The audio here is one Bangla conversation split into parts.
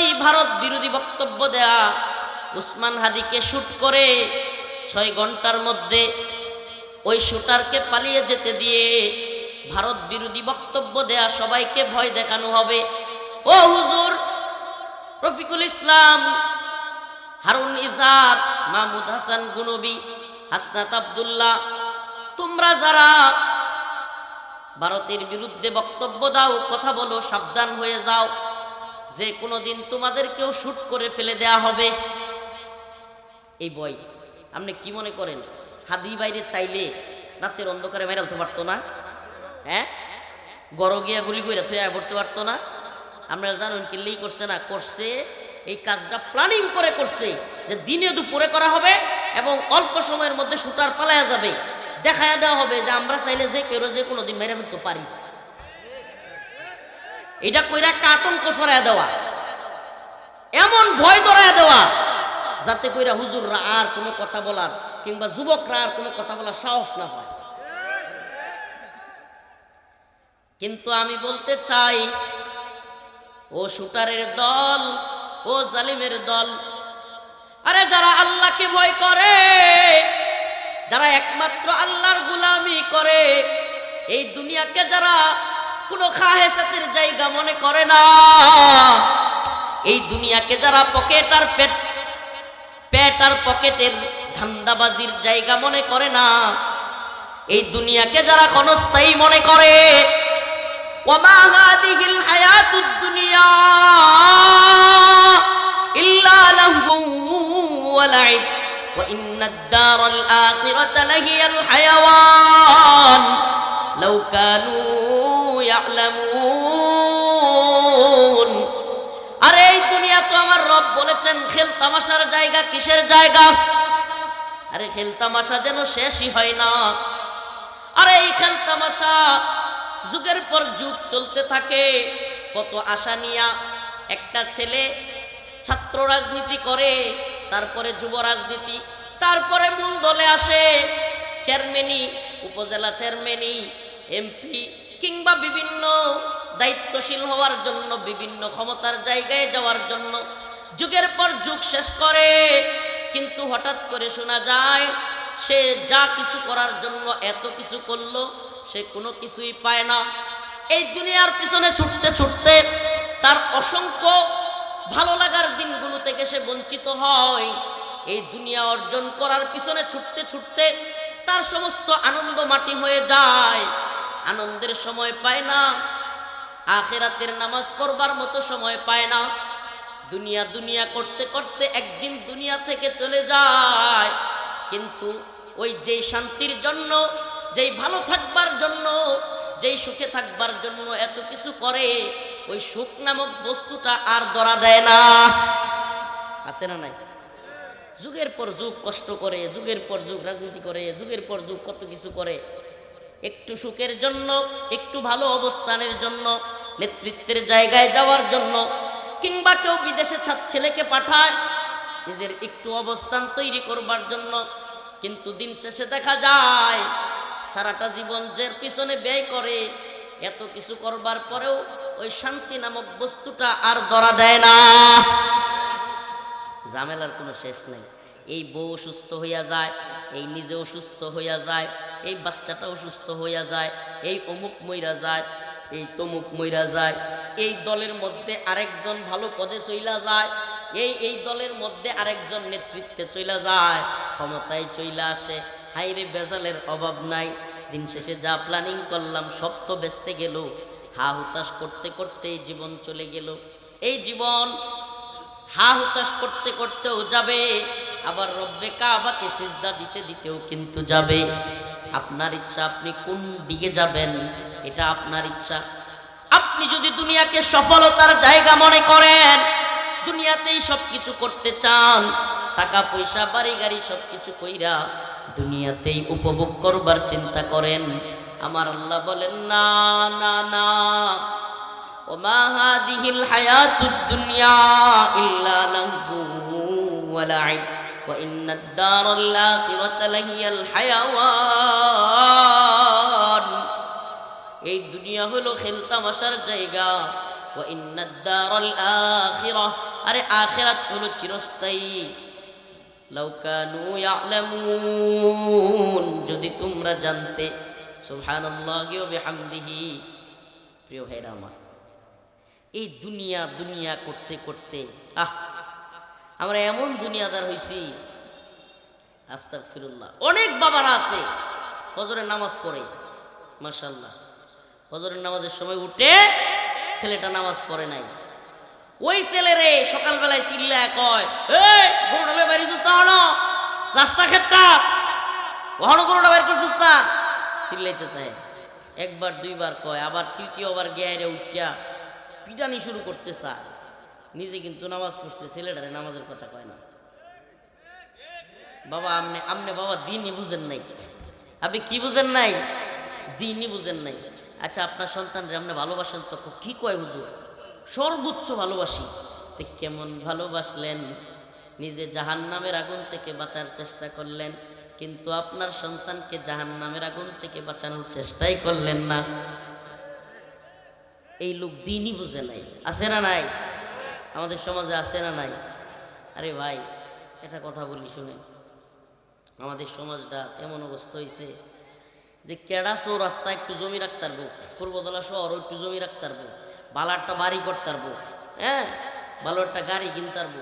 উগ্রবাদী ভারত বিরোধী বক্তব্য দেয়া, উসমান হাদিকে শুট করে ছয় ঘণ্টার মধ্যে ওই শুটারকে পালিয়ে যেতে দিয়ে ভারত বিরোধী বক্তব্য দেয়া সবাইকে ভয় দেখানো হবে। ও হুজুর, রফিকুল ইসলাম, হারুন ইজাদ, মাহমুদ হাসান গুনবি, হাসনাত আব্দুল্লাহ, তোমরা যারা ভারতের বিরুদ্ধে বক্তব্য দাও, কথা বলো, সাবধান হয়ে যাও। যে কোনো দিন তোমাদেরকেও শুট করে ফেলে দেয়া হবে। এই বই আপনি কি মনে করেন? হাদি বাইরে চাইলে রাতের অন্ধকারে মেরালতে পারতো না? হ্যাঁ? গড় গিয়া গুলি করে তুই পড়তে পারতো না? আমরা জানুন কিল্লেই করছে না? করছে, এই কাজটা প্ল্যানিং করে করছে যে দিনে দুপুরে করা হবে এবং অল্প সময়ের মধ্যে শুটার পালায়া যাবে। দেখায়া দেওয়া হবে যে আমরা চাইলে যে কেউ যে কোনো দিন মেরে ফেলতে পারি। এটা কইরা একটা আতঙ্ক সরাইয়া দেওয়া। এমন ভয় ধরাইয়া দেওয়া, যাতে কইরা হুজুররা আর কোনো কথা বলার কিংবা যুবকরা আর কোনো কথা বলার সাহস না পায়। কিন্তু আমি বলতে চাই, ও শুটারের দল, ও জালিমের দল, আরে যারা আল্লাহকে ভয় করে, যারা একমাত্র আল্লাহর গুলামি করে, এই দুনিয়াকে যারা কোনো খাহেসাতের জায়গা মনে করে না। এই দুনিয়াকে যারা পকেট আর পেট পেট আর পকেটের ধান্দাবাজির জায়গা মনে করে না। এই দুনিয়াকে যারা ক্ষণস্থায়ী মনে করে দুনিয়া ইল্লা লাহু ওয়া লাহিয়াল হায়াওয়ান। বলেছেন খেল তামাশার জায়গা কিসের জায়গা? আরে, খেল তামাশা যেন শেষই হয় না। আরে, এই খেল তামাশা যুগের পর যুগ চলতে থাকে। কত আশা নিয়া একটা ছেলে ছাত্র রাজনীতি করে, তারপরে যুব রাজনীতি, তারপরে মূল দলে আসে। চেয়ারম্যানি উপজেলা চেয়ারম্যানি এমপি, কিংবা বিভিন্ন দায়িত্বশীল হওয়ার জন্য, বিভিন্ন ক্ষমতার জায়গায় যাওয়ার জন্য যুগের পর যুগ শেষ করে। কিন্তু হঠাৎ করে শোনা যায়, সে যা কিছু করার জন্য এত কিছু করল, সে কোনো কিছুই পায় না। এই দুনিয়ার পিছনে ছুটতে ছুটতে তার অসংখ্য ভালো লাগার দিনগুলো থেকে সে বঞ্চিত হয়। এই দুনিয়া অর্জন করার পিছনে ছুটতে ছুটতে তার সমস্ত আনন্দ মাটি হয়ে যায়। আনন্দের সময় পায় না, আখেরাতের নামাজ পড়বার মতো সময় পায় না। দুনিয়া দুনিয়া করতে করতে একদিন দুনিয়া থেকে চলে যায়। কিন্তু ওই যেই শান্তির জন্য, যেই ভালো থাকবার জন্য, যেই সুখে থাকবার জন্য এত কিছু করে, ওই সুখ নামক বস্তুটা আর ধরা দেয় না। আছে না নাই? যুগের পর যুগ কষ্ট করে, যুগের পর যুগ রাজনীতি করে, যুগের পর যুগ কত কিছু করে। একটু সুখের জন্য, একটু ভালো অবস্থানের জন্য, নেতৃত্বের জায়গায় যাওয়ার জন্য কিংবা কেউ বিদেশে ছেলেকে পাঠায়, নিজের একটু অবস্থান তৈরি করবার জন্য। কিন্তু দিন শেষে দেখা যায়, সারাটা জীবন যে পিছনে ব্যয় করে। এত কিছু করবার পরেও ওই শান্তি নামক বস্তুটা আর ধরা দেয় না। ঝামেলার কোনো শেষ নেই। এই বউ অসুস্থ হইয়া যায়, এই নিজে অসুস্থ হইয়া যায়, এই বাচ্চাটা অসুস্থ হইয়া যায়, এই অমুক মইরা যায়, এই তমুক মইরা যায়। এই দলের মধ্যে আরেকজন ভালো পদে চইলা যায়, এই এই দলের মধ্যে আরেকজন নেতৃত্বে চইলা যায়, ক্ষমতায় চইলা আসে। হাইরে বেজালের অভাব নাই। দিন শেষে যা প্ল্যানিং করলাম, সব তো বেচতে গেল। হা হুতাশ করতে করতে জীবন চলে গেল। এই জীবন হা হুতাশ করতে করতেও যাবে, আবার রব্বে কাবাকে সিজদা দিতে দিতেও কিন্তু যাবে। আপনার ইচ্ছা, আপনি কোন দিকে যাবেন? এটা আপনার ইচ্ছা। আপনি যদি দুনিয়াকে সফলতার জায়গা মনে করেন, দুনিয়াতেই সব কিছু করতে চান টাকা পয়সা বাড়ি গাড়ি সব কিছু কইরা দুনিয়াতেই উপভোগ করবার চিন্তা করেন, আমার আল্লাহ বলেন, না না না। ও মাহাদিহিল হায়াতুদ দুনিয়া ইল্লা লাহু ওয়া লাইব। ওয়া ইন্নাদ দারাল আখিরাতা লাহিয়াল হায়াওয়ান। এই দুনিয়া হলো খেলতামাশার জায়গা। ওয়া ইন্নাদ দারাল আখিরাহ আরে আখিরাত হলো চিরস্থায়ী। লাউ কানু ইয়ালামুন। যদি তোমরা জানতে, সুবহানাল্লাহি ওয়া বিহামদিহি। প্রিয় ভাইরা আমার, এই দুনিয়া দুনিয়া করতে করতে, আহ, আমরা এমন দুনিয়াদার হইছি আস্তাক ফিরুল্লাহ অনেক বাবারা আছে ফজরের নামাজ পড়ে মার্শাল্লাহ ফজরের নামাজের সময় উঠে ছেলেটা নামাজ পড়ে নাই। ওই ছেলেরে সকালবেলায় চিল্লা কয় বাইরে সুস্থ হনো রাস্তা ক্ষেতটা। ওহনো গরুটা বাইর করছিস না। চিল্লাইতে তাই একবার, দুইবার কয়, আবার তৃতীয়বার গেয়ারে উঠিয়া পিটানি শুরু করতে চায়। নিজে কিন্তু নামাজ পড়ছে, ছেলেটারে নামাজের কথা কয় না। বাবা আপনি আপনি বাবা, দিনই বুঝেন নাই। আপনি কি বুঝেন নাই? দিনই বুঝেন নাই। আচ্ছা আপনার সন্তানরে আপনি ভালোবাসেন তো কি কয় বুঝো সর্বোচ্চ ভালোবাসি। তো কেমন ভালোবাসলেন? নিজে জাহান নামের আগুন থেকে বাঁচার চেষ্টা করলেন, কিন্তু আপনার সন্তানকে জাহান নামের আগুন থেকে বাঁচানোর চেষ্টাই করলেন না। এই লোক দিনই বুঝে নাই। আছে না নাই? আমাদের সমাজে আছে না নাই? আরে ভাই এটা কথা বলি শুনে আমাদের সমাজটা এমন অবস্থা হয়েছে যে কেডা রাস্তা একটু জমি রাখতে পারব? পূর্বতলা শহর একটু জমি রাখতে পারব? বালারটা বাড়ি করতে পারব? হ্যাঁ? ভালো একটা গাড়ি কিনতে পারব?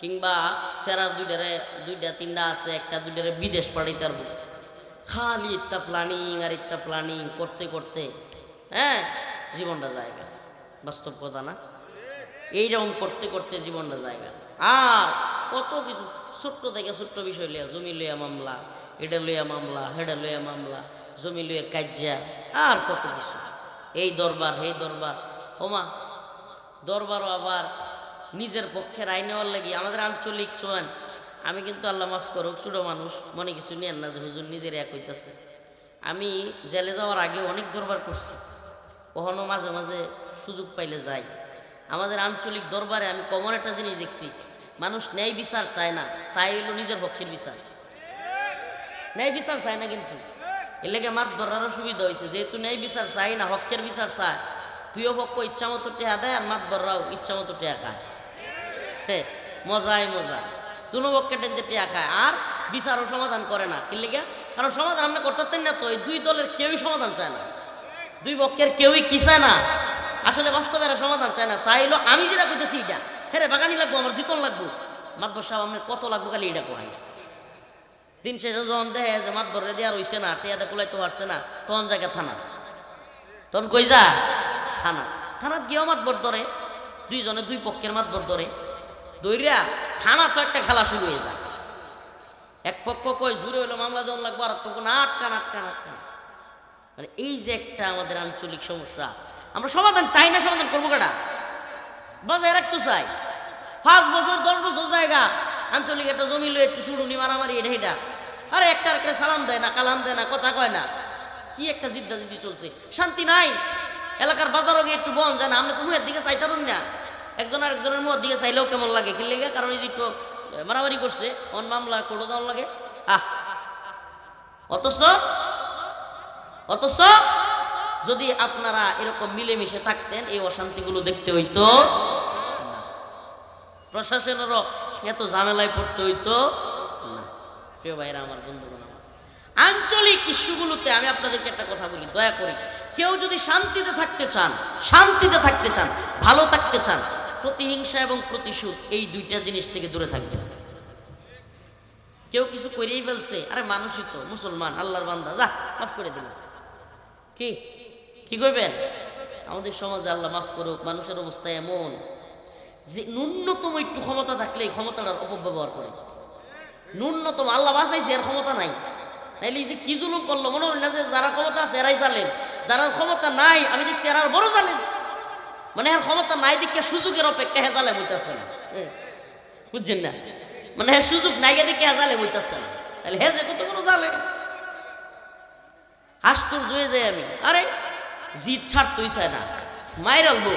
কিংবা সেরা দুইটারে, দুইটা, তিনটা আছে, একটা দুইটারে বিদেশ পাঠাইতে পারব? খালি একটা প্ল্যানিং আর একটা প্ল্যানিং করতে করতে হ্যাঁ? জীবনটা জায়গা বাস্তব কথা না? এইরকম করতে করতে জীবনটা জায়গা আর কত কিছু, ছোট্ট থেকে ছোট্ট বিষয় লইয়া, জমি লইয়া মামলা, এটা লইয়া মামলা হেডা লইয়া মামলা জমি লইয়া কাজ্যা আর কত কিছু। এই দরবার এই দরবার। ওমা, দরবারও আবার নিজের পক্ষের আইন নেওয়ার লাগি। আমাদের আঞ্চলিক সোয়ান, আমি কিন্তু আল্লাহ মাফ করুক, ছোটো মানুষ, মনে কিছু নিয়েন না যে হুজুর নিজের এক হইতেছে। আমি জেলে যাওয়ার আগে অনেক দরবার করছি। কখনো মাঝে মাঝে সুযোগ পাইলে যাই। আমাদের আঞ্চলিক দরবারে আমি কমন একটা জিনিস দেখছি। মানুষ ন্যায় বিচার চায় না চাই হলো নিজের পক্ষের বিচার। ন্যায় বিচার চায় না কিন্তু। এর লেগে মাত ধরারও সুবিধা হয়েছে। যেহেতু ন্যায় বিচার চাই না, হকের বিচার চায় তুইও পক্ষ ইচ্ছা মতো টেহা দেয় আর মাত ধরাও ইচ্ছা মতো টেহা খায় মজাই মজা। দুনো পক্ষে টেনতে টেহা খায়। আর বিচারও সমাধান করে না। কি লেগে? কারণ সমাধান আমরা করতে না তো, এই দুই দলের কেউই সমাধান চায় না। দুই পক্ষের কেউই কি চায় না? আসলে বাস্তবের সমাধান চায় না। চাইলো আমি যেটা কইতেছি এটা হ্যাঁ বাগানি লাগবো, আমার জিতন লাগবো। মাতবর সাহেব আপনার কত লাগবো খালি এটা কোহাই। দিন শেষে যখন দেখে যে মাতবর রেডি আর হইছে না টিয়াটা কুলাইতে পারছে না, তখন জায়গা থানা। তখন কই যা? থানা। থানাত গিয়েও মাতবর ধরে, দুইজনে দুই পক্ষের মাতবর ধরে। দৈরিয়া থানা তো একটা খেলা শুরু হয়ে যায়। এক পক্ষ কয়, জুড়ে হইল মামলা দেওয়ান লাগবো আর পক্ষ না আটকান আটকান আটকান। মানে এই যে একটা আমাদের আঞ্চলিক সমস্যা। আমরা সমাধান চাই না, সমাধান করব কেটা বাজায় রাখতে চাই। পাঁচ বছর, দশ বছর জায়গা। আঞ্চলিক একটা জমি লয়ে একটু সুড়ুনি মারামারি, এটা এটা। আরে একটা একটা সালাম দেয় না, কালাম দেয় না, কথা কয় না। কি একটা জিদ্দা জিদ্দি চলছে? শান্তি নাই। এলাকার বাজারও গিয়ে একটু বন যায় না। আমরা তো মুহের দিকে চাইতারুন না। একজন আর একজনের মুহের দিকে চাইলেও কেমন লাগে? কি লেগে? কারণ এই যে একটু মারামারি করছে। অন মামলা করে দেওয়ার লাগে? আহ! অথচ অথচ যদি আপনারা এরকম মিলেমিশে থাকতেন, এই অশান্তিগুলো দেখতে হইতো। প্রশাসনেরও এত ঝামেলায় পড়তে হইতো। প্রিয় ভাইরা, আমার বন্ধুগণ, আমার আঞ্চলিক ইস্যুগুলোতে আমি আপনাদেরকে একটা কথা বলি, দয়া করে। কেউ যদি শান্তিতে থাকতে চান, শান্তিতে থাকতে চান, ভালো থাকতে চান, প্রতিহিংসা এবং প্রতিশোধ এই দুইটা জিনিস থেকে দূরে থাকবে কেউ কিছু করেই ফেলছে, আরে মানুষই তো, মুসলমান, আল্লাহর বান্দা, যা, মাফ করে দিল কি? কি করবেন? আমাদের সমাজে আল্লাহ মাফ করুক, মানুষের অবস্থা এমন যে ন্যূনতম একটু ক্ষমতা থাকলে এই ক্ষমতাটার অপব্যবহার করে। ন্যূনতম, আল্লাহ বাঁচাইছে, এর ক্ষমতা নাই। এই যে কি জুলুম করল, মনে হয় না যে যারা ক্ষমতা আছে এরাই চালেন যারা ক্ষমতা নাই, আমি দেখছি এরা বড় চালেন মানে এর ক্ষমতা নাই দেখে সুযোগের অপেক্ষা হেজালে বইতেছে না। বুঝছেন না? মানে হ্যাঁ সুযোগ নাই দেখে হেজালে বইতেছে না। তাহলে হেজে কত বড় জালে আশ্চর্য হয়ে যাই আমি। আরে জিত ছাড়তেই চায় না। মায়ের আলবো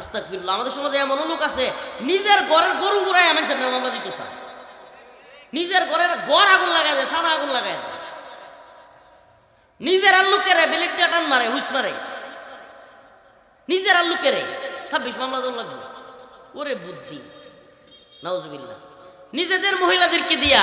আস্তাক ফিরল আমাদের সমাজে এমন লোক আছে, নিজের ঘরের গরু এমন চান মামলা দিত স্যার নিজের ঘরের গড় আগুন লাগাই দেয় সারা আগুন লাগাই দেয়। নিজের আর লোকের বেলেট দিয়ে টান মারে হুস মারে। নিজের আর লোকেরে ছাব্বিশ মামলা দেওয়া লাগবে। ওরে বুদ্ধি নজবিল্লা নিজেদের মহিলাদেরকে দিয়া